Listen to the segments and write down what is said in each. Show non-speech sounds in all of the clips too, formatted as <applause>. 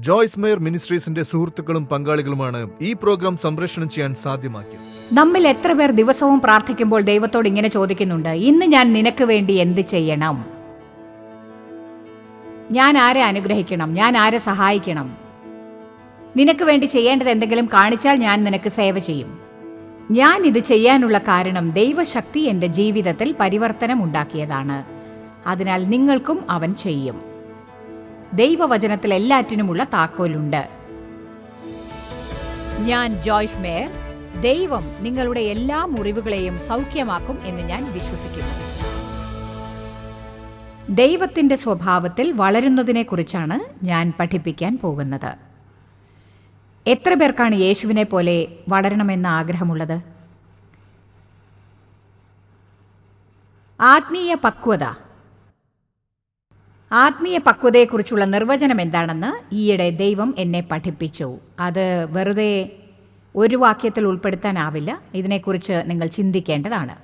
Joyce mayor മിനിസ്ട്രീസിന്റെ സുഹൃത്തുക്കളും പങ്കാളികളുമാണ് ഈ programme സംപ്രേഷണം ചെയ്യാൻ സാധ്യമാക്കിയത്. നമ്മിൽ എത്ര പേർ ദിവസവും പ്രാർത്ഥിക്കുമ്പോൾ ദൈവത്തോട് ഇങ്ങനെ ചോദിക്കുന്നുണ്ട് ഇന്ന് ഞാൻ നിനക്ക് വേണ്ടി എന്ത് ചെയ്യണം? ഞാൻ ആരെ അനുഗ്രഹിക്കണം? ഞാൻ ആരെ സഹായിക്കണം? നിനക്ക് വേണ്ടി ചെയ്യേണ്ടത് എന്തെങ്കിലും കാണിച്ചാൽ ഞാൻ നിനക്ക് സേവ ചെയ്യും. ഞാൻ ഇത് ചെയ്യാനുള്ള കാരണം ദൈവശക്തി എന്റെ ജീവിതത്തിൽ പരിവർത്തനം ഉണ്ടാക്കിയതാണ്. അതിനാൽ നിങ്ങൾക്കും അവൻ ചെയ്യും. ദൈവവചനത്തിൽ എല്ലാറ്റിനുമുള്ള താക്കോലുണ്ട്. ഞാൻ ജോയ്സ് മേയർ. ദൈവം നിങ്ങളുടെ എല്ലാ മുറിവുകളെയും സൗഖ്യമാക്കും എന്ന് ഞാൻ വിശ്വസിക്കുന്നു. ദൈവത്തിന്റെ സ്വഭാവത്തിൽ വളരുന്നതിനെക്കുറിച്ചാണ് ഞാൻ പഠിപ്പിക്കാൻ പോകുന്നത്. എത്ര പേർക്കാണ് യേശുവിനെ പോലെ വളരണമെന്ന ആഗ്രഹമുള്ളത്? ആത്മീയ പക്വത ആത്മീയ പക്വതയെക്കുറിച്ചുള്ള നിർവചനം എന്താണെന്ന് ഈയിടെ ദൈവം എന്നെ പഠിപ്പിച്ചു. അത് വെറുതെ ഒരു വാക്യത്തിൽ ഉൾപ്പെടുത്താനാവില്ല. ഇതിനെക്കുറിച്ച് നിങ്ങൾ ചിന്തിക്കേണ്ടതാണ്.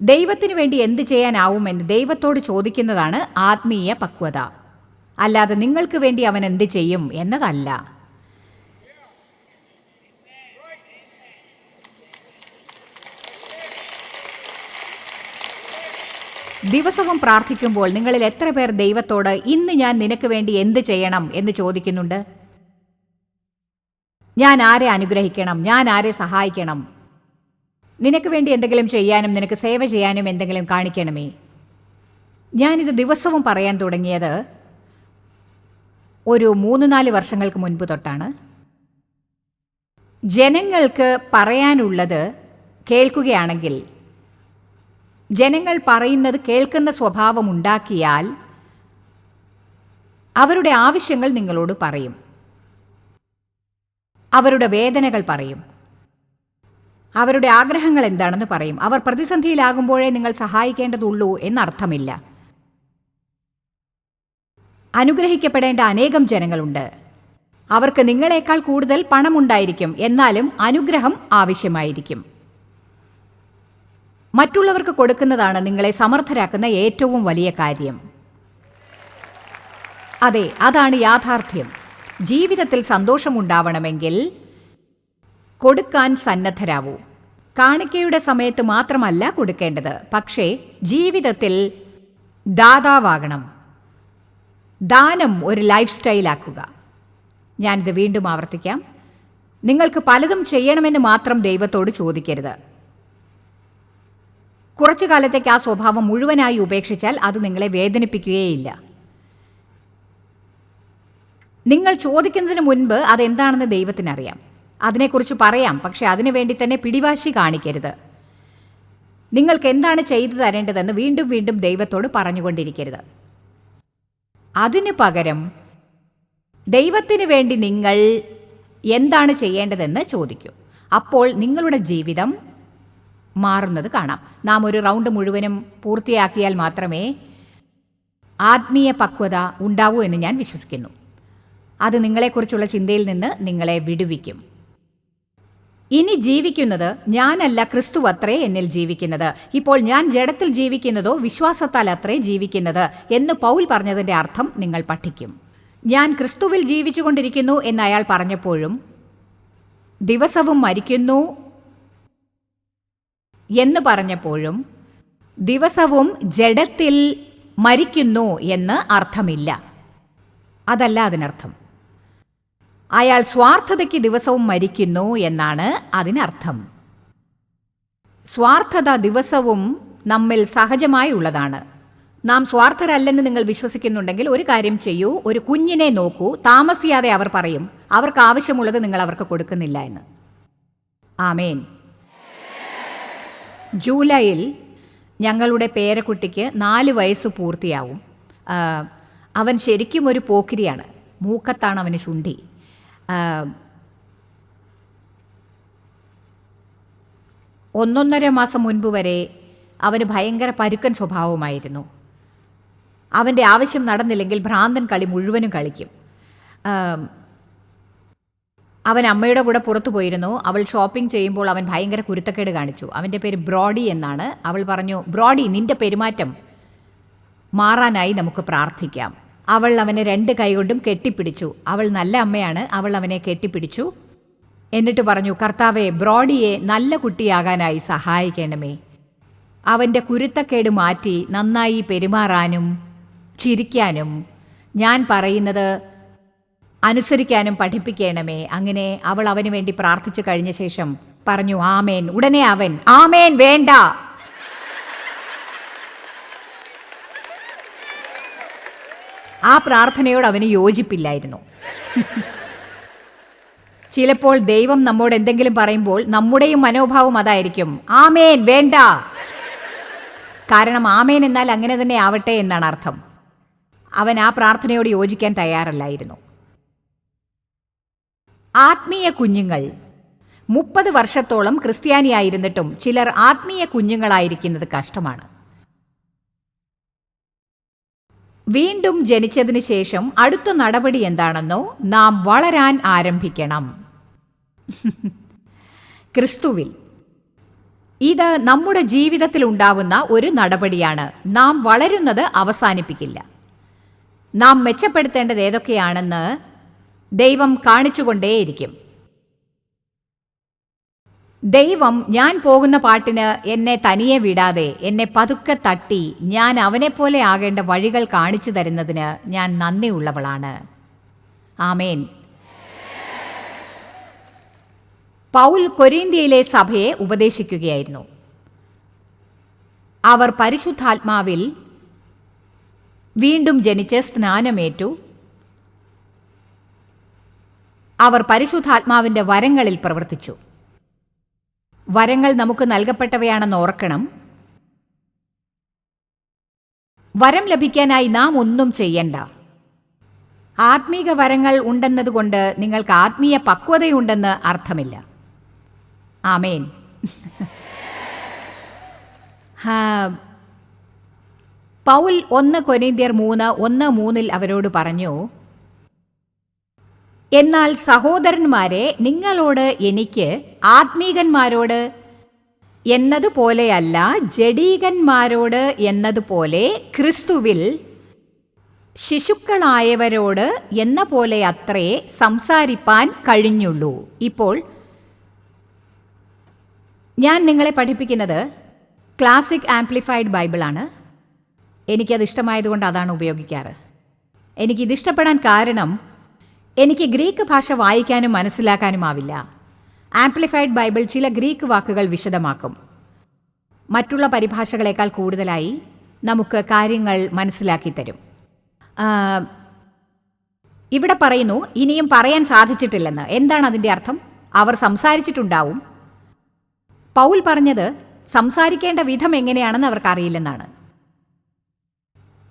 ദൈവത്തിന് വേണ്ടി എന്ത് ചെയ്യാനാവുമെന്ന് ദൈവത്തോട് ചോദിക്കുന്നതാണ് ആത്മീയ പക്വത. അല്ലാതെ നിങ്ങൾക്ക് വേണ്ടി അവൻ എന്ത് ചെയ്യും എന്നതല്ല. ദിവസവും പ്രാർത്ഥിക്കുമ്പോൾ നിങ്ങളിൽ എത്ര പേർ ദൈവത്തോട് ഇന്ന് ഞാൻ നിനക്ക് വേണ്ടി എന്ത് ചെയ്യണം എന്ന് ചോദിക്കുന്നുണ്ട്? ഞാൻ ആരെ അനുഗ്രഹിക്കണം? ഞാൻ ആരെ സഹായിക്കണം? നിനക്ക് വേണ്ടി എന്തെങ്കിലും ചെയ്യാനും നിനക്ക് സേവ ചെയ്യാനും എന്തെങ്കിലും കാണിക്കണമേ? ഞാനിത് ദിവസവും പറയാൻ തുടങ്ങിയത് ഒരു മൂന്ന് നാല് വർഷങ്ങൾക്ക് മുൻപ് തൊട്ടാണ്. ജനങ്ങൾക്ക് പറയാനുള്ളത് കേൾക്കുകയാണെങ്കിൽ ജനങ്ങൾ പറയുന്നത് കേൾക്കുന്ന സ്വഭാവം ഉണ്ടാക്കിയാൽ അവരുടെ ആവശ്യങ്ങൾ നിങ്ങളോട് പറയും. അവരുടെ വേദനകൾ പറയും. അവരുടെ ആഗ്രഹങ്ങൾ എന്താണെന്ന് പറയും. അവർ പ്രതിസന്ധിയിലാകുമ്പോഴേ നിങ്ങൾ സഹായിക്കേണ്ടതുള്ളൂ എന്നർത്ഥമില്ല. അനുഗ്രഹിക്കപ്പെടേണ്ട അനേകം ജനങ്ങളുണ്ട്. അവർക്ക് നിങ്ങളെക്കാൾ കൂടുതൽ പണമുണ്ടായിരിക്കും. എന്നാലും അനുഗ്രഹം ആവശ്യമായിരിക്കും. മറ്റുള്ളവർക്ക് കൊടുക്കുന്നതാണ് നിങ്ങളെ സമർത്ഥരാക്കുന്ന ഏറ്റവും വലിയ കാര്യം. അതെ അതാണ് യാഥാർത്ഥ്യം. ജീവിതത്തിൽ സന്തോഷമുണ്ടാവണമെങ്കിൽ കൊടുക്കാൻ സന്നദ്ധരാവൂ. കാണിക്കയുടെ സമയത്ത് മാത്രമല്ല കൊടുക്കേണ്ടത്. പക്ഷേ ജീവിതത്തിൽ ദാതാവാകണം. ദാനം ഒരു ലൈഫ് സ്റ്റൈലാക്കുക ഞാനിത് വീണ്ടും ആവർത്തിക്കാം. നിങ്ങൾക്ക് പലതും ചെയ്യണമെന്ന് മാത്രം ദൈവത്തോട് ചോദിക്കരുത്. കുറച്ചു കാലത്തേക്ക് ആ സ്വഭാവം മുഴുവനായി ഉപേക്ഷിച്ചാൽ അത് നിങ്ങളെ വേദനിപ്പിക്കുകയില്ല നിങ്ങൾ ചോദിക്കുന്നതിന് മുൻപ് അതെന്താണെന്ന് ദൈവത്തിനറിയാം. അതിനെക്കുറിച്ച് പറയാം പക്ഷെ അതിനുവേണ്ടി തന്നെ പിടിവാശി കാണിക്കരുത്. നിങ്ങൾക്ക് എന്താണ് ചെയ്തു തരേണ്ടതെന്ന് വീണ്ടും വീണ്ടും ദൈവത്തോട് പറഞ്ഞുകൊണ്ടിരിക്കരുത്. അതിനു പകരം ദൈവത്തിന് വേണ്ടി നിങ്ങൾ എന്താണ് ചെയ്യേണ്ടതെന്ന് ചോദിക്കും. അപ്പോൾ നിങ്ങളുടെ ജീവിതം മാറുന്നത് കാണാം. നാം ഒരു റൗണ്ട് മുഴുവനും പൂർത്തിയാക്കിയാൽ മാത്രമേ ആത്മീയ പക്വത ഉണ്ടാവൂ എന്ന് ഞാൻ വിശ്വസിക്കുന്നു. അത് നിങ്ങളെക്കുറിച്ചുള്ള ചിന്തയിൽ നിന്ന് നിങ്ങളെ വിടുവിക്കും. ഇനി ജീവിക്കുന്നത് ഞാനല്ല ക്രിസ്തു അത്രേ എന്നിൽ ജീവിക്കുന്നത്. ഇപ്പോൾ ഞാൻ ജഡത്തിൽ ജീവിക്കുന്നതോ വിശ്വാസത്താൽ അത്രേ ജീവിക്കുന്നത് എന്ന് പൗൽ പറഞ്ഞതിന്റെ അർത്ഥം നിങ്ങൾ പഠിക്കും. ഞാൻ ക്രിസ്തുവിൽ ജീവിച്ചുകൊണ്ടിരിക്കുന്നു എന്ന് അയാൾ പറഞ്ഞപ്പോഴും ദിവസവും മരിക്കുന്നു എന്ന് പറഞ്ഞപ്പോഴും ദിവസവും ജഡത്തിൽ മരിക്കുന്നു എന്ന് അർത്ഥമില്ല. അതല്ല അതിനർത്ഥം. അയാൾ സ്വാർത്ഥതയ്ക്ക് ദിവസവും മരിക്കുന്നു എന്നാണ് അതിനർത്ഥം. സ്വാർത്ഥത ദിവസവും നമ്മിൽ സഹജമായി ഉള്ളതാണ്. നാം സ്വാർത്ഥരല്ലെന്ന് നിങ്ങൾ വിശ്വസിക്കുന്നുണ്ടെങ്കിൽ ഒരു കാര്യം ചെയ്യൂ ഒരു കുഞ്ഞിനെ നോക്കൂ താമസിയാതെ അവർ പറയും അവർക്ക് ആവശ്യമുള്ളത് നിങ്ങൾ അവർക്ക് കൊടുക്കുന്നില്ല എന്ന്. ആമേൻ. ജൂലൈയിൽ ഞങ്ങളുടെ പേരക്കുട്ടിക്ക് നാല് വയസ്സ് പൂർത്തിയാവും. അവൻ ശരിക്കും ഒരു പോക്കിരിയാണ്. മൂക്കത്താണ് അവന് ചുണ്ടി. ഒന്നൊന്നര മാസം മുൻപ് വരെ അവന് ഭയങ്കര പരുക്കൻ സ്വഭാവമായിരുന്നു അവന്റെ ആവശ്യം നടന്നില്ലെങ്കിൽ ഭ്രാന്തൻ കളി മുഴുവനും കളിക്കും. അവൻ അമ്മയുടെ കൂടെ പുറത്തു പോയിരുന്നു. അവൾ ഷോപ്പിംഗ് ചെയ്യുമ്പോൾ അവൻ ഭയങ്കര കുരുത്തക്കേട് കാണിച്ചു. അവന്റെ പേര് ബ്രോഡി എന്നാണ്. അവൾ പറഞ്ഞു ബ്രോഡി നിന്റെ പെരുമാറ്റം മാറാനായി നമുക്ക് പ്രാർത്ഥിക്കാം. അവൾ അവനെ രണ്ട് കൈകൊണ്ടും കെട്ടിപ്പിടിച്ചു. അവൾ നല്ല അമ്മയാണ്. അവൾ അവനെ കെട്ടിപ്പിടിച്ചു. എന്നിട്ട് പറഞ്ഞു കർത്താവെ ബ്രോഡിയെ നല്ല കുട്ടിയാകാനായി സഹായിക്കണമേ. അവന്റെ കുരുത്തക്കേട് മാറ്റി നന്നായി പെരുമാറാനും ചിരിക്കാനും ഞാൻ പറയുന്നത് അനുസരിക്കാനും പഠിപ്പിക്കണമേ. അങ്ങനെ അവൾ അവന് വേണ്ടി പ്രാർത്ഥിച്ചു കഴിഞ്ഞ ശേഷം പറഞ്ഞു ആമേൻ. ഉടനെ അവൻ ആമേൻ വേണ്ട. ആ പ്രാർത്ഥനയോട് അവന് യോജിപ്പില്ലായിരുന്നു. ചിലപ്പോൾ ദൈവം നമ്മോട് എന്തെങ്കിലും പറയുമ്പോൾ നമ്മുടെയും മനോഭാവം അതായിരിക്കും ആമേൻ വേണ്ട. കാരണം ആമേൻ എന്നാൽ അങ്ങനെ തന്നെ ആവട്ടെ എന്നാണ് അർത്ഥം. അവൻ ആ പ്രാർത്ഥനയോട് യോജിക്കാൻ തയ്യാറല്ലായിരുന്നു. ആത്മീയ കുഞ്ഞുങ്ങൾ. മുപ്പത് വർഷത്തോളം ക്രിസ്ത്യാനിയായിരുന്നിട്ടും ചിലർ ആത്മീയ കുഞ്ഞുങ്ങളായിരിക്കുന്നത് കഷ്ടമാണ്. വീണ്ടും ജനിച്ചതിന് ശേഷം അടുത്ത നടപടി എന്താണെന്നോ നാം വളരാൻ ആരംഭിക്കണം. ക്രിസ്തുവിൽ. ഇത് നമ്മുടെ ജീവിതത്തിൽ ഉണ്ടാവുന്ന ഒരു നടപടിയാണ്. നാം വളരുന്നത് അവസാനിപ്പിക്കില്ല. നാം മെച്ചപ്പെടുത്തേണ്ടത് ഏതൊക്കെയാണെന്ന് ദൈവം കാണിച്ചുകൊണ്ടേയിരിക്കും. ദൈവം ഞാൻ പോകുന്ന പാട്ടിന് എന്നെ തനിയെ വിടാതെ എന്നെ പതുക്കെ തട്ടി ഞാൻ അവനെപ്പോലെ ആകേണ്ട വഴികൾ കാണിച്ചു തരുന്നതിന് ഞാൻ നന്ദിയുള്ളവളാണ്. ആമേൻ. പൗൽ കൊരീന്ത്യയിലെ സഭയെ ഉപദേശിക്കുകയായിരുന്നു. അവർ പരിശുദ്ധാത്മാവിൽ വീണ്ടും ജനിച്ച് സ്നാനമേറ്റു. അവർ പരിശുദ്ധാത്മാവിന്റെ വരങ്ങളിൽ പ്രവർത്തിച്ചു. വരങ്ങൾ നമുക്ക് നൽകപ്പെട്ടവയാണെന്ന് ഓർക്കണം. വരം ലഭിക്കാനായി നാം ഒന്നും ചെയ്യണ്ട. ആത്മീക വരങ്ങൾ ഉണ്ടെന്നതുകൊണ്ട് നിങ്ങൾക്ക് ആത്മീയ പക്വതയുണ്ടെന്ന് അർത്ഥമില്ല. ആമേൻ. <laughs> പൗൽ ഒന്ന് കൊനീന്ത്യർ മൂന്ന് ഒന്ന് മൂന്നിൽ അവരോട് പറഞ്ഞു എന്നാൽ സഹോദരന്മാരെ നിങ്ങളോട് എനിക്ക് ആത്മീകന്മാരോട് എന്നതുപോലെയല്ല ജഡീകന്മാരോട് എന്നതുപോലെ ക്രിസ്തുവിൽ ശിശുക്കളായവരോട് എന്ന പോലെ അത്രേ സംസാരിപ്പാൻ കഴിഞ്ഞുള്ളൂ. ഇപ്പോൾ ഞാൻ നിങ്ങളെ പഠിപ്പിക്കുന്നത് ക്ലാസിക് ആംപ്ലിഫൈഡ് ബൈബിളാണ്. എനിക്കത് ഇഷ്ടമായതുകൊണ്ട് അതാണ് ഉപയോഗിക്കാറ്. എനിക്കിതിഷ്ടപ്പെടാൻ കാരണം എനിക്ക് ഗ്രീക്ക് ഭാഷ വായിക്കാനും മനസ്സിലാക്കാനും ആവില്ല. ആംപ്ലിഫൈഡ് ബൈബിൾ ചില ഗ്രീക്ക് വാക്കുകൾ വിശദമാക്കും. മറ്റുള്ള പരിഭാഷകളേക്കാൾ കൂടുതലായി നമുക്ക് കാര്യങ്ങൾ മനസ്സിലാക്കി തരും. ഇവിടെ പറയുന്നു ഇനിയും പറയാൻ സാധിച്ചിട്ടില്ലെന്ന്. എന്താണ് അതിന്റെ അർത്ഥം? അവർ സംസാരിച്ചിട്ടുണ്ടാവും. പൗൽ പറഞ്ഞത് സംസാരിക്കേണ്ട വിധം എങ്ങനെയാണെന്ന് അവർക്കറിയില്ലെന്നാണ്.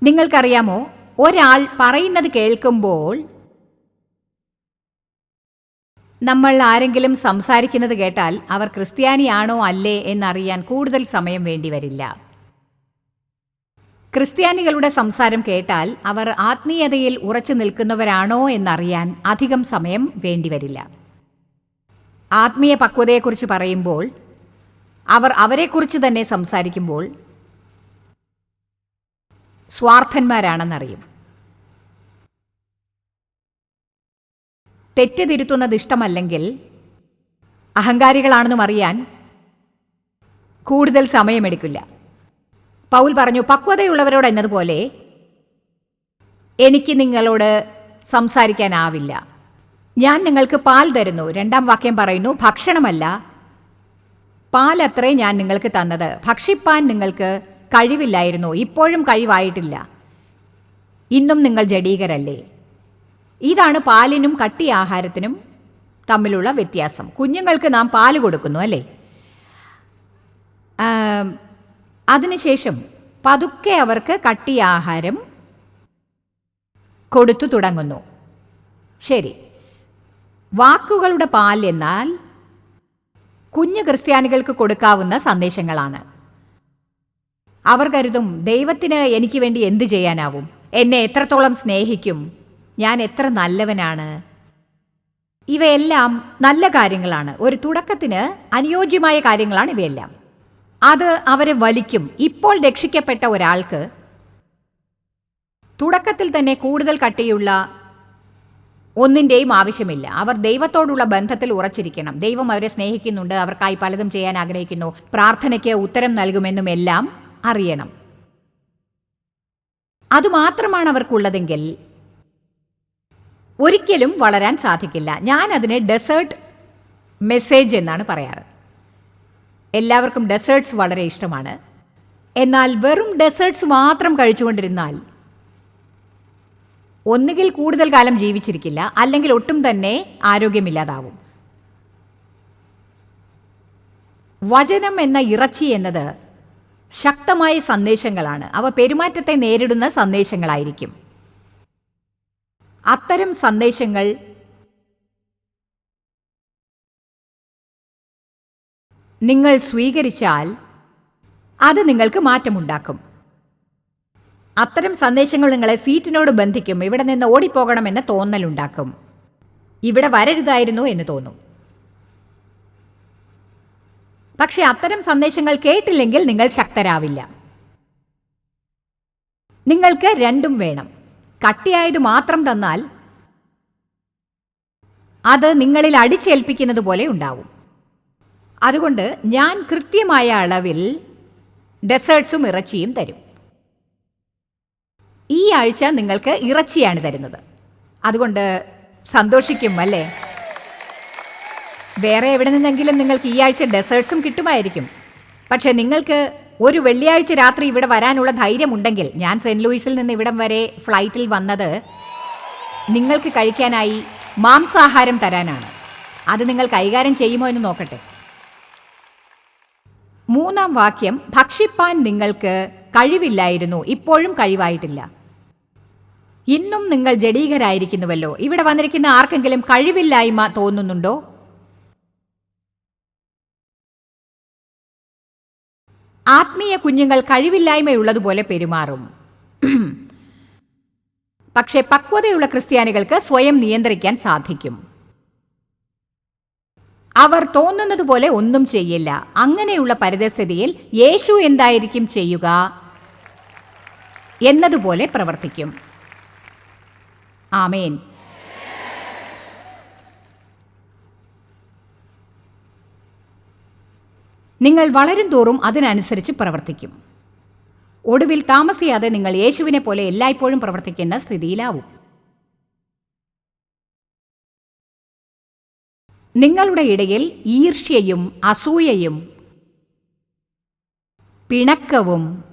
നിങ്ങൾക്കറിയാമോ ഒരാൾ പറയുന്നത് കേൾക്കുമ്പോൾ നമ്മൾ ആരെങ്കിലും സംസാരിക്കുന്നത് കേട്ടാൽ അവർ ക്രിസ്ത്യാനിയാണോ അല്ലേ എന്നറിയാൻ കൂടുതൽ സമയം വേണ്ടി വരില്ല. ക്രിസ്ത്യാനികളുടെ സംസാരം കേട്ടാൽ അവർ ആത്മീയതയിൽ ഉറച്ചു നിൽക്കുന്നവരാണോ എന്നറിയാൻ അധികം സമയം വേണ്ടിവരില്ല ആത്മീയ പക്വതയെക്കുറിച്ച് പറയുമ്പോൾ അവർ അവരെക്കുറിച്ച് തന്നെ സംസാരിക്കുമ്പോൾ സ്വാർത്ഥന്മാരാണെന്നറിയും. തെറ്റ് തിരുത്തുന്നത് ഇഷ്ടമല്ലെങ്കിൽ അഹങ്കാരികളാണെന്നും അറിയാൻ കൂടുതൽ സമയമെടുക്കില്ല. പൗൽ പറഞ്ഞു പക്വതയുള്ളവരോട് എന്നതുപോലെ എനിക്ക് നിങ്ങളോട് സംസാരിക്കാനാവില്ല. ഞാൻ നിങ്ങൾക്ക് പാൽ തരുന്നു. രണ്ടാം വാക്യം പറയുന്നു ഭക്ഷണമല്ല പാൽ അത്രേ ഞാൻ നിങ്ങൾക്ക് തന്നത്. ഭക്ഷിപ്പാൻ നിങ്ങൾക്ക് കഴിവില്ലായിരുന്നു ഇപ്പോഴും കഴിവായിട്ടില്ല. ഇന്നും നിങ്ങൾ ജഡീകരല്ലേ. ഇതാണ് പാലിനും കട്ടി ആഹാരത്തിനും തമ്മിലുള്ള വ്യത്യാസം. കുഞ്ഞുങ്ങൾക്ക് നാം പാൽ കൊടുക്കുന്നു അല്ലേ? അതിനുശേഷം പതുക്കെ അവർക്ക് കട്ടി ആഹാരം കൊടുത്തു തുടങ്ങുന്നു. ശരി. വാക്കുകളുടെ പാൽ എന്നാൽ കുഞ്ഞു ക്രിസ്ത്യാനികൾക്ക് കൊടുക്കാവുന്ന സന്ദേശങ്ങളാണ്. അവർ കരുതും ദൈവത്തിന് എനിക്ക് വേണ്ടി എന്ത് ചെയ്യാനാവും? എന്നെ എത്രത്തോളം സ്നേഹിക്കും? ഞാൻ എത്ര നല്ലവനാണ്? ഇവയെല്ലാം നല്ല കാര്യങ്ങളാണ്. ഒരു തുടക്കത്തിന് അനുയോജ്യമായ കാര്യങ്ങളാണ് ഇവയെല്ലാം. അത് അവരെ വലിക്കും. ഇപ്പോൾ രക്ഷിക്കപ്പെട്ട ഒരാൾക്ക് തുടക്കത്തിൽ തന്നെ കൂടുതൽ കട്ടിയുള്ള ഒന്നിന്റെയും ആവശ്യമില്ല. അവർ ദൈവത്തോടുള്ള ബന്ധത്തിൽ ഉറച്ചിരിക്കണം. ദൈവം അവരെ സ്നേഹിക്കുന്നുണ്ട്. അവർക്കായി പലതും ചെയ്യാൻ ആഗ്രഹിക്കുന്നു. പ്രാർത്ഥനയ്ക്ക് ഉത്തരം നൽകുമെന്നും എല്ലാം അറിയണം. അതുമാത്രമാണ് അവർക്കുള്ളതെങ്കിൽ ഒരിക്കലും വളരാൻ സാധിക്കില്ല. ഞാൻ അതിനെ ഡെസേർട്ട് മെസ്സേജ് എന്നാണ് പറയാറ്. എല്ലാവർക്കും ഡെസേർട്സ് വളരെ ഇഷ്ടമാണ്. എന്നാൽ വെറും ഡെസേർട്സ് മാത്രം കഴിച്ചുകൊണ്ടിരുന്നാൽ ഒന്നുകിൽ കൂടുതൽ കാലം ജീവിച്ചിരിക്കില്ല അല്ലെങ്കിൽ ഒട്ടും തന്നെ ആരോഗ്യമില്ലാതാവും. വചനം എന്ന ഇറച്ചി എന്നത് ശക്തമായ സന്ദേശങ്ങളാണ്. അവ പെരുമാറ്റത്തെ നേരിടുന്ന സന്ദേശങ്ങളായിരിക്കും. അത്തരം സന്ദേശങ്ങൾ നിങ്ങൾ സ്വീകരിച്ചാൽ അത് നിങ്ങൾക്ക് മാറ്റമുണ്ടാക്കും. അത്തരം സന്ദേശങ്ങൾ നിങ്ങളെ സീറ്റിനോട് ബന്ധിക്കും. ഇവിടെ നിന്ന് ഓടിപ്പോകണമെന്ന് തോന്നലുണ്ടാക്കും. ഇവിടെ വരരുതായിരുന്നു എന്ന് തോന്നും. പക്ഷേ അത്തരം സന്ദേശങ്ങൾ കേട്ടില്ലെങ്കിൽ നിങ്ങൾ ശക്തരാവില്ല. നിങ്ങൾക്ക് രണ്ടും വേണം. കട്ടിയായത് മാത്രം തന്നാൽ അത് നിങ്ങളിൽ അടിച്ചേൽപ്പിക്കുന്നത് പോലെ ഉണ്ടാവും. അതുകൊണ്ട് ഞാൻ കൃത്യമായ അളവിൽ ഡെസേർട്ട്സും ഇറച്ചിയും തരും. ഈ ആഴ്ച നിങ്ങൾക്ക് ഇറച്ചിയാണ് തരുന്നത്. അതുകൊണ്ട് സന്തോഷിക്കും അല്ലേ? വേറെ എവിടെ നിന്നെങ്കിലും നിങ്ങൾക്ക് ഈ ആഴ്ച ഡെസേർട്ട്സും കിട്ടുമായിരിക്കും. പക്ഷെ നിങ്ങൾക്ക് ഒരു വെള്ളിയാഴ്ച രാത്രി ഇവിടെ വരാനുള്ള ധൈര്യമുണ്ടെങ്കിൽ ഞാൻ സെന്റ് ലൂയിസിൽ നിന്ന് ഇവിടം വരെ ഫ്ലൈറ്റിൽ വന്നത് നിങ്ങൾക്ക് കഴിക്കാനായി മാംസാഹാരം തരാനാണ്. അത് നിങ്ങൾ കൈകാര്യം ചെയ്യുമോ എന്ന് നോക്കട്ടെ. മൂന്നാം വാക്യം ഭക്ഷിപ്പാൻ നിങ്ങൾക്ക് കഴിവില്ലായിരുന്നു ഇപ്പോഴും കഴിവായിട്ടില്ല. ഇന്നും നിങ്ങൾ ജഡീകരായിരിക്കുന്നുവല്ലോ. ഇവിടെ വന്നിരിക്കുന്ന ആർക്കെങ്കിലും കഴിവില്ലായ്മ തോന്നുന്നുണ്ടോ? ആത്മീയ കുഞ്ഞുങ്ങൾ കഴിവില്ലായ്മയുള്ളതുപോലെ പെരുമാറും. <clears throat> പക്ഷേ പക്വതയുള്ള ക്രിസ്ത്യാനികൾക്ക് സ്വയം നിയന്ത്രിക്കാൻ സാധിക്കും. അവർ തോന്നുന്നത് പോലെ ഒന്നും ചെയ്യില്ല. അങ്ങനെയുള്ള പരിതസ്ഥിതിയിൽ യേശു എന്തായിരിക്കും ചെയ്യുക എന്നതുപോലെ പ്രവർത്തിക്കും. ആമേൻ. നിങ്ങൾ വളരും തോറും അതിനനുസരിച്ച് പ്രവർത്തിക്കും. ഒടുവിൽ താമസിയാതെ നിങ്ങൾ യേശുവിനെ പോലെ എല്ലായ്പ്പോഴും പ്രവർത്തിക്കുന്ന സ്ഥിതിയിലാവും. നിങ്ങളുടെ ഇടയിൽ ഈർഷ്യയും അസൂയയും പിണക്കവും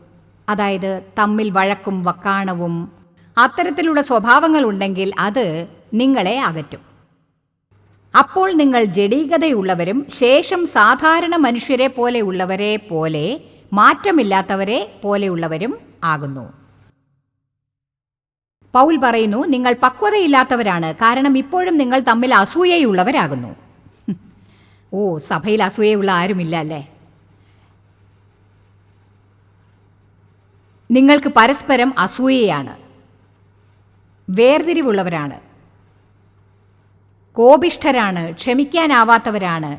അതായത് തമ്മിൽ വഴക്കും വക്കാണവും അത്തരത്തിലുള്ള സ്വഭാവങ്ങൾ ഉണ്ടെങ്കിൽ അത് നിങ്ങളെ അകറ്റും. അപ്പോൾ നിങ്ങൾ ജഡീകതയുള്ളവരും ശേഷം സാധാരണ മനുഷ്യരെ പോലെയുള്ളവരെ പോലെ മാറ്റമില്ലാത്തവരെ പോലെയുള്ളവരും ആകുന്നു. പൗൽ പറയുന്നു നിങ്ങൾ പക്വതയില്ലാത്തവരാണ് കാരണം ഇപ്പോഴും നിങ്ങൾ തമ്മിൽ അസൂയയുള്ളവരാകുന്നു. <laughs> ഓ സഭയിൽ അസൂയയുള്ള ആരുമില്ല അല്ലേ? നിങ്ങൾക്ക് പരസ്പരം അസൂയയാണ് വേർതിരിവുള്ളവരാണ്. കോപിഷ്ഠരാണ് ക്ഷമിക്കാനാവാത്തവരാണ്.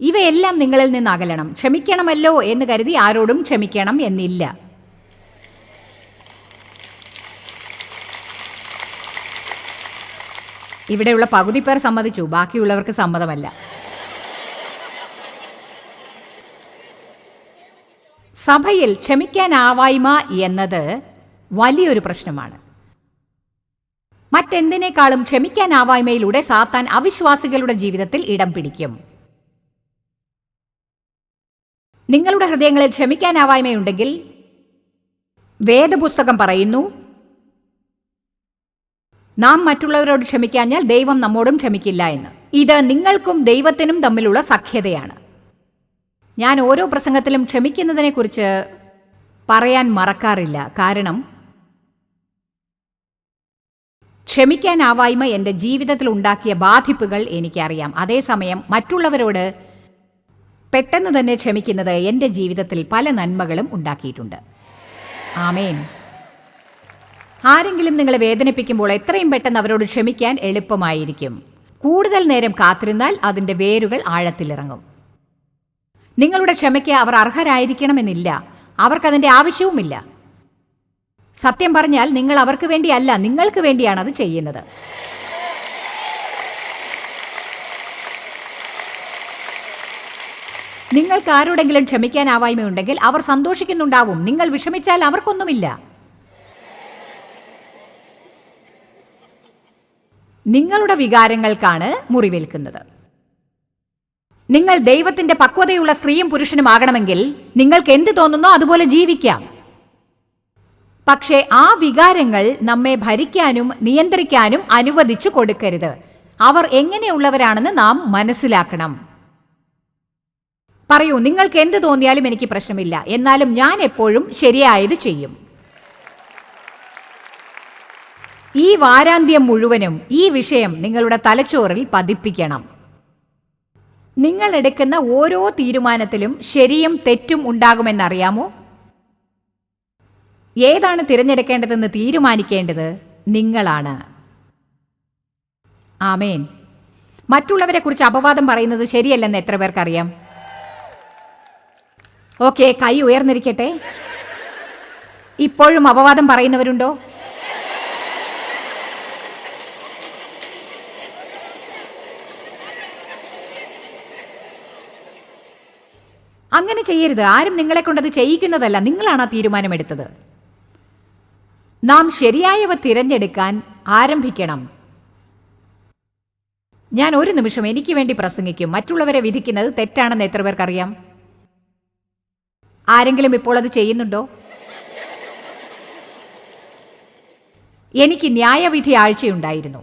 ഇവയെല്ലാം നിങ്ങളിൽ നിന്ന് അകലണം. ക്ഷമിക്കണമല്ലോ എന്ന് കരുതി ആരോടും ക്ഷമിക്കണം എന്നില്ല. ഇവിടെയുള്ള പകുതി പേർ സമ്മതിച്ചു ബാക്കിയുള്ളവർക്ക് സമ്മതമല്ല. സഭയിൽ ക്ഷമിക്കാനാവായ്മ എന്നത് വലിയൊരു പ്രശ്നമാണ്. മറ്റെന്തിനേക്കാളും ക്ഷമിക്കാനാവായ്മയിലൂടെ സാത്താൻ അവിശ്വാസികളുടെ ജീവിതത്തിൽ ഇടം പിടിക്കും. നിങ്ങളുടെ ഹൃദയങ്ങളിൽ ക്ഷമിക്കാനാവായ്മയുണ്ടെങ്കിൽ വേദപുസ്തകം പറയുന്നു നാം മറ്റുള്ളവരോട് ക്ഷമിക്കാഞ്ഞാൽ ദൈവം നമ്മോടും ക്ഷമിക്കില്ല എന്ന്. ഇത് നിങ്ങൾക്കും ദൈവത്തിനും തമ്മിലുള്ള സഖ്യതയാണ്. ഞാൻ ഓരോ പ്രസംഗത്തിലും ക്ഷമിക്കുന്നതിനെക്കുറിച്ച് പറയാൻ മറക്കാറില്ല. കാരണം ക്ഷമിക്കാനാവായ്മ എന്റെ ജീവിതത്തിൽ ഉണ്ടാക്കിയ ബാധിപ്പുകൾ എനിക്കറിയാം. അതേസമയം മറ്റുള്ളവരോട് പെട്ടെന്ന് തന്നെ ക്ഷമിക്കുന്നത് എന്റെ ജീവിതത്തിൽ പല നന്മകളും ഉണ്ടാക്കിയിട്ടുണ്ട്. ആമേൻ. ആരെങ്കിലും നിങ്ങളെ വേദനിപ്പിക്കുമ്പോൾ എത്രയും പെട്ടെന്ന് അവരോട് ക്ഷമിക്കാൻ എളുപ്പമായിരിക്കും. കൂടുതൽ നേരം കാത്തിരുന്നാൽ അതിന്റെ വേരുകൾ ആഴത്തിലിറങ്ങും. നിങ്ങളുടെ ക്ഷമയ്ക്ക് അവർ അർഹരായിരിക്കണമെന്നില്ല. അവർക്കതിന്റെ ആവശ്യവുമില്ല. സത്യം പറഞ്ഞാൽ നിങ്ങൾ അവർക്ക് വേണ്ടിയല്ല നിങ്ങൾക്ക് വേണ്ടിയാണ് അത് ചെയ്യുന്നത്. നിങ്ങൾക്ക് ആരോടെങ്കിലും ക്ഷമിക്കാനാവായ്മയുണ്ടെങ്കിൽ അവർ സന്തോഷിക്കുന്നുണ്ടാവും. നിങ്ങൾ വിഷമിച്ചാൽ അവർക്കൊന്നുമില്ല. നിങ്ങളുടെ വികാരങ്ങൾക്കാണ് മുറിവേൽക്കുന്നത് നിങ്ങൾ ദൈവത്തിന്റെ പക്വതയുള്ള സ്ത്രീയും പുരുഷനും ആകണമെങ്കിൽ നിങ്ങൾക്ക് എന്ത് തോന്നുന്നോ അതുപോലെ ജീവിക്കാം. പക്ഷേ ആ വികാരങ്ങൾ നമ്മെ ഭരിക്കാനും നിയന്ത്രിക്കാനും അനുവദിച്ചു കൊടുക്കരുത്. അവർ എങ്ങനെയുള്ളവരാണെന്ന് നാം മനസ്സിലാക്കണം. പറയൂ നിങ്ങൾക്ക് എന്ത് തോന്നിയാലും എനിക്ക് പ്രശ്നമില്ല. എന്നാലും ഞാൻ എപ്പോഴും ശരിയായത് ചെയ്യും. ഈ വാരാന്ത്യം മുഴുവനും ഈ വിഷയം നിങ്ങളുടെ തലച്ചോറിൽ പതിപ്പിക്കണം. നിങ്ങൾ എടുക്കുന്ന ഓരോ തീരുമാനത്തിലും ശരിയും തെറ്റും ഉണ്ടാകുമെന്നറിയാമോ? ഏതാണ് തിരഞ്ഞെടുക്കേണ്ടതെന്ന് തീരുമാനിക്കേണ്ടത് നിങ്ങളാണ്. ആമേൻ. മറ്റുള്ളവരെ കുറിച്ച് അപവാദം പറയുന്നത് ശരിയല്ലെന്ന് എത്ര പേർക്കറിയാം? ഓക്കെ കൈ ഉയർന്നിരിക്കട്ടെ. ഇപ്പോഴും അപവാദം പറയുന്നവരുണ്ടോ? അങ്ങനെ ചെയ്യരുത്. ആരും നിങ്ങളെ കൊണ്ടത് ചെയ്യിക്കുന്നതല്ല. നിങ്ങളാണ് ആ തീരുമാനമെടുത്തത്. നാം ശരിയായവ തിരഞ്ഞെടുക്കാൻ ആരംഭിക്കണം. ഞാൻ ഒരു നിമിഷം എനിക്ക് വേണ്ടി പ്രസംഗിക്കും. മറ്റുള്ളവരെ വിധിക്കുന്നത് തെറ്റാണെന്ന് എത്ര പേർക്കറിയാം? ആരെങ്കിലും ഇപ്പോൾ അത് ചെയ്യുന്നുണ്ടോ? എനിക്ക് ന്യായവിധി ആഴ്ചയുണ്ടായിരുന്നു.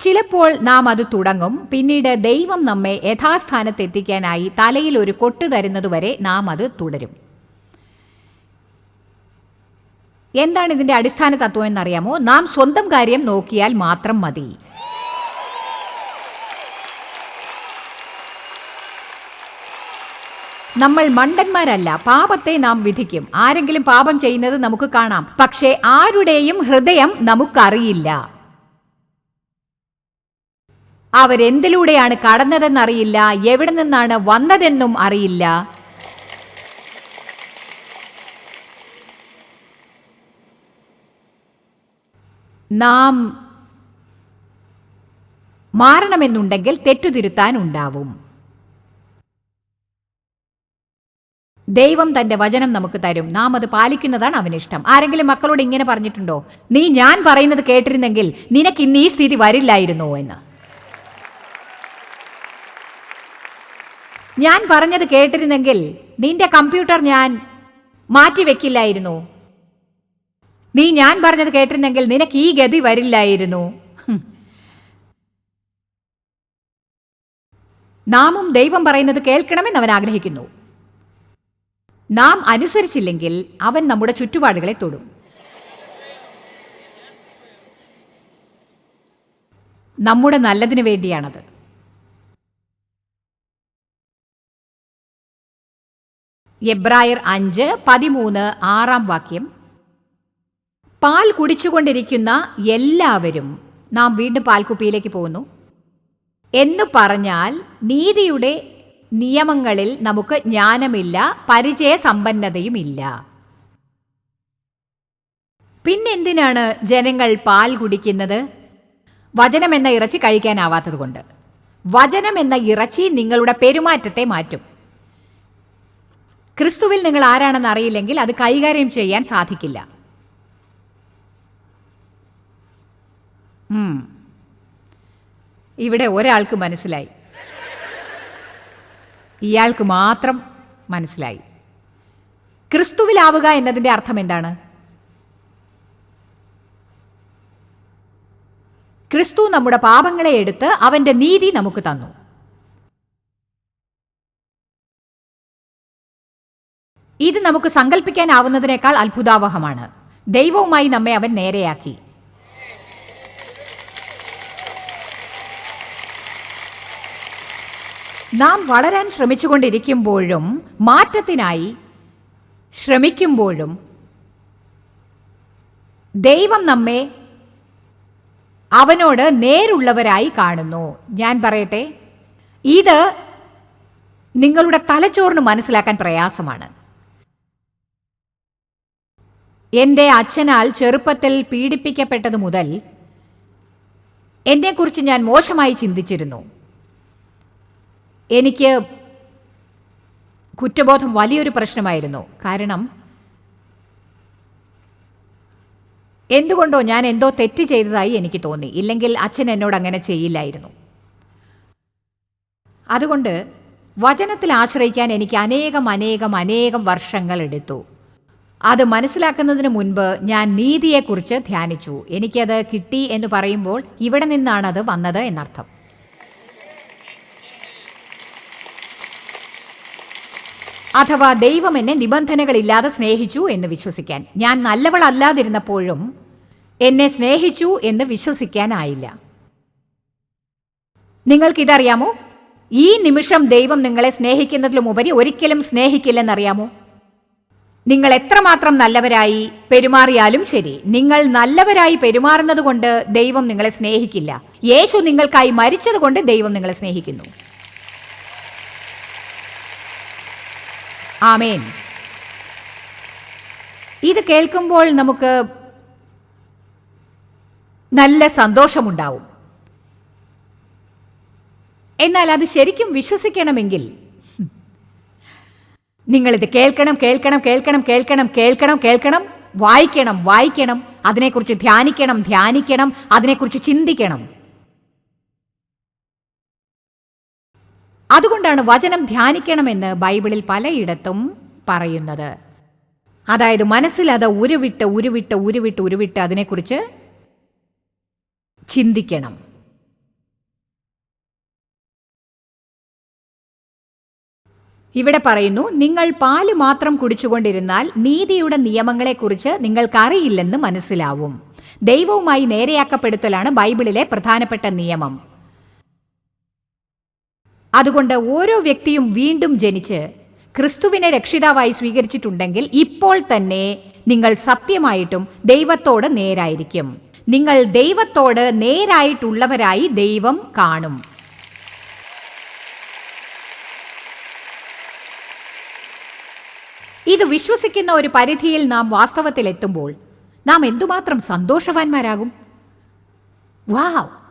ചിലപ്പോൾ നാം അത് തുടങ്ങും. പിന്നീട് ദൈവം നമ്മെ യഥാസ്ഥാനത്ത് എത്തിക്കാനായി തലയിൽ ഒരു കൊട്ട് തരുന്നതുവരെ നാം അത് തുടരും. എന്താണ് ഇതിന്റെ അടിസ്ഥാന തത്വം എന്നറിയാമോ? നാം സ്വന്തം കാര്യം നോക്കിയാൽ മാത്രം മതി. നമ്മൾ മണ്ടന്മാരല്ല പാപത്തെ നാം വിധിക്കും. ആരെങ്കിലും പാപം ചെയ്യുന്നത് നമുക്ക് കാണാം പക്ഷേ ആരുടെയും ഹൃദയം നമുക്കറിയില്ല. അവരെന്തിലൂടെയാണ് കടന്നതെന്നറിയില്ല എവിടെ നിന്നാണ് വന്നതെന്നും അറിയില്ല. നാം മാറണമെന്നുണ്ടെങ്കിൽ തെറ്റുതിരുത്താൻ ഉണ്ടാവും ദൈവം തന്റെ വചനം നമുക്ക് തരും. നാം അത് പാലിക്കുന്നതാണ് അവനിഷ്ടം. ആരെങ്കിലും മക്കളോട് ഇങ്ങനെ പറഞ്ഞിട്ടുണ്ടോ? നീ ഞാൻ പറയുന്നത് കേട്ടിരുന്നെങ്കിൽ നിനക്ക് ഇന്ന് ഈ സ്ഥിതി വരില്ലായിരുന്നു എന്ന്. ഞാൻ പറഞ്ഞത് കേട്ടിരുന്നെങ്കിൽ നിന്റെ കമ്പ്യൂട്ടർ ഞാൻ മാറ്റിവെക്കില്ലായിരുന്നു. നീ ഞാൻ പറഞ്ഞത് കേട്ടിരുന്നെങ്കിൽ നിനക്ക് ഈ ഗതി വരില്ലായിരുന്നു. നാമും ദൈവം പറയുന്നത് കേൾക്കണമെന്ന് അവൻ ആഗ്രഹിക്കുന്നു. നാം അനുസരിച്ചില്ലെങ്കിൽ അവൻ നമ്മുടെ ചുറ്റുപാടുകളെ തൊടും. നമ്മുടെ നല്ലതിനു വേണ്ടിയാണത്. എബ്രായർ അഞ്ച് പതിമൂന്ന് ആറാം വാക്യം. പാൽ കുടിച്ചുകൊണ്ടിരിക്കുന്ന എല്ലാവരും നാം വീണ്ടും പാൽക്കുപ്പിയിലേക്ക് പോകുന്നു. എന്ന് പറഞ്ഞാൽ നീതിയുടെ നിയമങ്ങളിൽ നമുക്ക് ജ്ഞാനമില്ല പരിചയസമ്പന്നതയുമില്ല. പിന്നെന്തിനാണ് ജനങ്ങൾ പാൽ കുടിക്കുന്നത്? വചനം എന്ന ഇറച്ചി കഴിക്കാനാവാത്തതുകൊണ്ട്. വചനം എന്ന ഇറച്ചി നിങ്ങളുടെ പെരുമാറ്റത്തെ മാറ്റും. ക്രിസ്തുവിൽ നിങ്ങൾ ആരാണെന്ന് അറിയില്ലെങ്കിൽ അത് കൈകാര്യം ചെയ്യാൻ സാധിക്കില്ല. ഇവിടെ ഒരാൾക്ക് മനസ്സിലായി. ഇയാൾക്ക് മാത്രം മനസ്സിലായി. ക്രിസ്തുവിലാവുക എന്നതിന്റെ അർത്ഥം എന്താണ്? ക്രിസ്തു നമ്മുടെ പാപങ്ങളെ എടുത്ത് അവന്റെ നീതി നമുക്ക് തന്നു. ഇത് നമുക്ക് സങ്കല്പിക്കാനാവുന്നതിനേക്കാൾ അത്ഭുതാവഹമാണ്. ദൈവവുമായി നമ്മെ അവൻ നേരെയാക്കി. നാം വളരാൻ ശ്രമിച്ചുകൊണ്ടിരിക്കുമ്പോഴും മാറ്റത്തിനായി ശ്രമിക്കുമ്പോഴും ദൈവം നമ്മെ അവനോട് നേരുള്ളവരായി കാണുന്നു. ഞാൻ പറയട്ടെ ഇത് നിങ്ങളുടെ തലച്ചോറിന് മനസ്സിലാക്കാൻ പ്രയാസമാണ്. എന്റെ അച്ഛനാൽ ചെറുപ്പത്തിൽ പീഡിപ്പിക്കപ്പെട്ടത് മുതൽ എന്നെക്കുറിച്ച് ഞാൻ മോശമായി ചിന്തിച്ചിരുന്നു. എനിക്ക് കുറ്റബോധം വലിയൊരു പ്രശ്നമായിരുന്നു. കാരണം എന്തുകൊണ്ടോ ഞാൻ എന്തോ തെറ്റ് ചെയ്തതായി എനിക്ക് തോന്നി. ഇല്ലെങ്കിൽ അച്ഛൻ എന്നോട് അങ്ങനെ ചെയ്യില്ലായിരുന്നു. അതുകൊണ്ട് വചനത്തിൽ ആശ്രയിക്കാൻ എനിക്ക് അനേകം അനേകം അനേകം വർഷങ്ങൾ എടുത്തു. അത് മനസ്സിലാക്കുന്നതിന് മുൻപ് ഞാൻ നീതിയെക്കുറിച്ച് ധ്യാനിച്ചു. എനിക്കത് കിട്ടി എന്ന് പറയുമ്പോൾ ഇവിടെ നിന്നാണത് വന്നത് എന്നർത്ഥം. അഥവാ ദൈവം എന്നെ നിബന്ധനകളില്ലാതെ സ്നേഹിച്ചു എന്ന് വിശ്വസിക്കാൻ. ഞാൻ നല്ലവളല്ലാതിരുന്നപ്പോഴും എന്നെ സ്നേഹിച്ചു എന്ന് വിശ്വസിക്കാനായില്ല. നിങ്ങൾക്കിതറിയാമോ? ഈ നിമിഷം ദൈവം നിങ്ങളെ സ്നേഹിക്കുന്നതിലും ഉപരി ഒരിക്കലും സ്നേഹിക്കില്ലെന്നറിയാമോ? നിങ്ങൾ എത്രമാത്രം നല്ലവരായി പെരുമാറിയാലും ശരി നിങ്ങൾ നല്ലവരായി പെരുമാറുന്നത് കൊണ്ട് ദൈവം നിങ്ങളെ സ്നേഹിക്കില്ല. യേശു നിങ്ങൾക്കായി മരിച്ചതുകൊണ്ട് ദൈവം നിങ്ങളെ സ്നേഹിക്കുന്നു. ആമേൻ. ഇത് കേൾക്കുമ്പോൾ നമുക്ക് നല്ല സന്തോഷമുണ്ടാവും. എന്നാൽ അത് ശരിക്കും വിശ്വസിക്കണമെങ്കിൽ നിങ്ങളിത് കേൾക്കണം കേൾക്കണം കേൾക്കണം കേൾക്കണം കേൾക്കണം കേൾക്കണം വായിക്കണം വായിക്കണം അതിനെക്കുറിച്ച് ധ്യാനിക്കണം ധ്യാനിക്കണം അതിനെക്കുറിച്ച് ചിന്തിക്കണം. അതുകൊണ്ടാണ് വചനം ധ്യാനിക്കണമെന്ന് ബൈബിളിൽ പലയിടത്തും പറയുന്നത്. അതായത് മനസ്സിൽ അത് ഉരുവിട്ട് ഉരുവിട്ട് ഉരുവിട്ട് ഉരുവിട്ട് അതിനെക്കുറിച്ച് ചിന്തിക്കണം. ഇവിടെ പറയുന്നു നിങ്ങൾ പാൽ മാത്രം കുടിച്ചുകൊണ്ടിരുന്നാൽ നീതിയുടെ നിയമങ്ങളെക്കുറിച്ച് നിങ്ങൾക്കറിയില്ലെന്ന് മനസ്സിലാവും. ദൈവവുമായി നേരെയാക്കപ്പെടുത്തലാണ് ബൈബിളിലെ പ്രധാനപ്പെട്ട നിയമം. അതുകൊണ്ട് ഓരോ വ്യക്തിയും വീണ്ടും ജനിച്ച് ക്രിസ്തുവിനെ രക്ഷിതാവായി സ്വീകരിച്ചിട്ടുണ്ടെങ്കിൽ ഇപ്പോൾ തന്നെ നിങ്ങൾ സത്യമായിട്ടും ദൈവത്തോട് നേരായിരിക്കും. നിങ്ങൾ ദൈവത്തോട് നേരായിട്ടുള്ളവരായി ദൈവം കാണും. ഇത് വിശ്വസിക്കുന്ന ഒരു പരിധിയിൽ നാം വാസ്തവത്തിൽ എത്തുമ്പോൾ നാം എന്തുമാത്രം സന്തോഷവാന്മാരാകും? വാവ്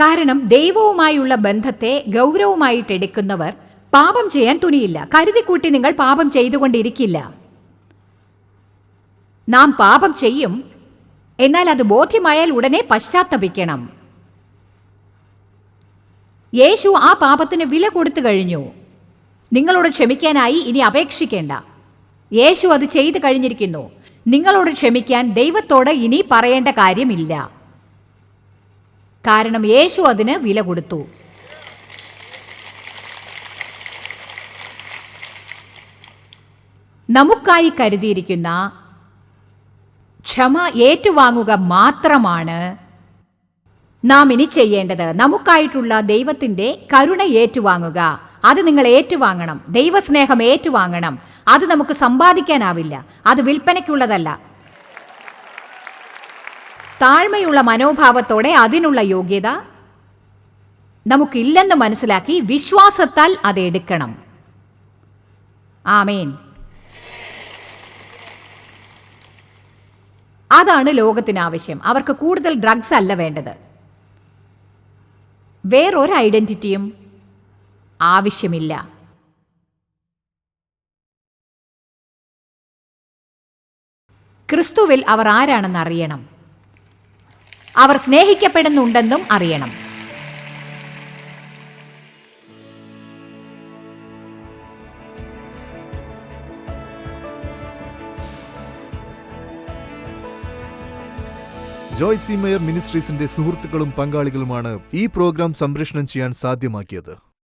കാരണം ദൈവവുമായുള്ള ബന്ധത്തെ ഗൗരവമായിട്ട് എടുക്കുന്നവർ പാപം ചെയ്യാൻ തുനിയില്ല. കരുതിക്കൂട്ടി നിങ്ങൾ പാപം ചെയ്തുകൊണ്ടിരിക്കില്ല. നാം പാപം ചെയ്യും. എന്നാൽ അത് ബോധ്യമായാൽ ഉടനെ പശ്ചാത്തപിക്കണം. യേശു ആ പാപത്തിന് വില കൊടുത്തു കഴിഞ്ഞു. നിങ്ങളോട് ക്ഷമിക്കാനായി ഇനി അപേക്ഷിക്കേണ്ട. യേശു അത് ചെയ്തു കഴിഞ്ഞിരിക്കുന്നു. നിങ്ങളോട് ക്ഷമിക്കാൻ ദൈവത്തോട് ഇനി പറയേണ്ട കാര്യമില്ല. കാരണം യേശു അതിന് വില കൊടുത്തു. നമുക്കായി കരുതിയിരിക്കുന്ന ക്ഷമ ഏറ്റുവാങ്ങുക മാത്രമാണ് നാം ഇനി ചെയ്യേണ്ടത്. നമുക്കായിട്ടുള്ള ദൈവത്തിന്റെ കരുണ ഏറ്റുവാങ്ങുക. അത് നിങ്ങൾ ഏറ്റുവാങ്ങണം. ദൈവസ്നേഹം ഏറ്റുവാങ്ങണം. അത് നമുക്ക് സമ്പാദിക്കാനാവില്ല. അത് വിൽപ്പനയ്ക്കുള്ളതല്ല. താഴ്മയുള്ള മനോഭാവത്തോടെ അതിനുള്ള യോഗ്യത നമുക്കില്ലെന്ന് മനസ്സിലാക്കി വിശ്വാസത്താൽ അത് എടുക്കണം. ആമേൻ. അതാണ് ലോകത്തിന് ആവശ്യം. അവർക്ക് കൂടുതൽ ഡ്രഗ്സ് അല്ല വേണ്ടത്. വേറൊരു ഐഡന്റിറ്റിയും ആവശ്യമില്ല. ക്രിസ്തുവിൽ അവർ ആരാണെന്ന് അറിയണം. അവർ സ്നേഹിക്കപ്പെടുന്നുണ്ടെന്നും അറിയണം. ജോയ് സി മേയർ മിനിസ്ട്രീസിന്റെ സുഹൃത്തുക്കളും പങ്കാളികളുമാണ് ഈ പ്രോഗ്രാം സംപ്രേഷണം ചെയ്യാൻ സാധ്യമാക്കിയത്.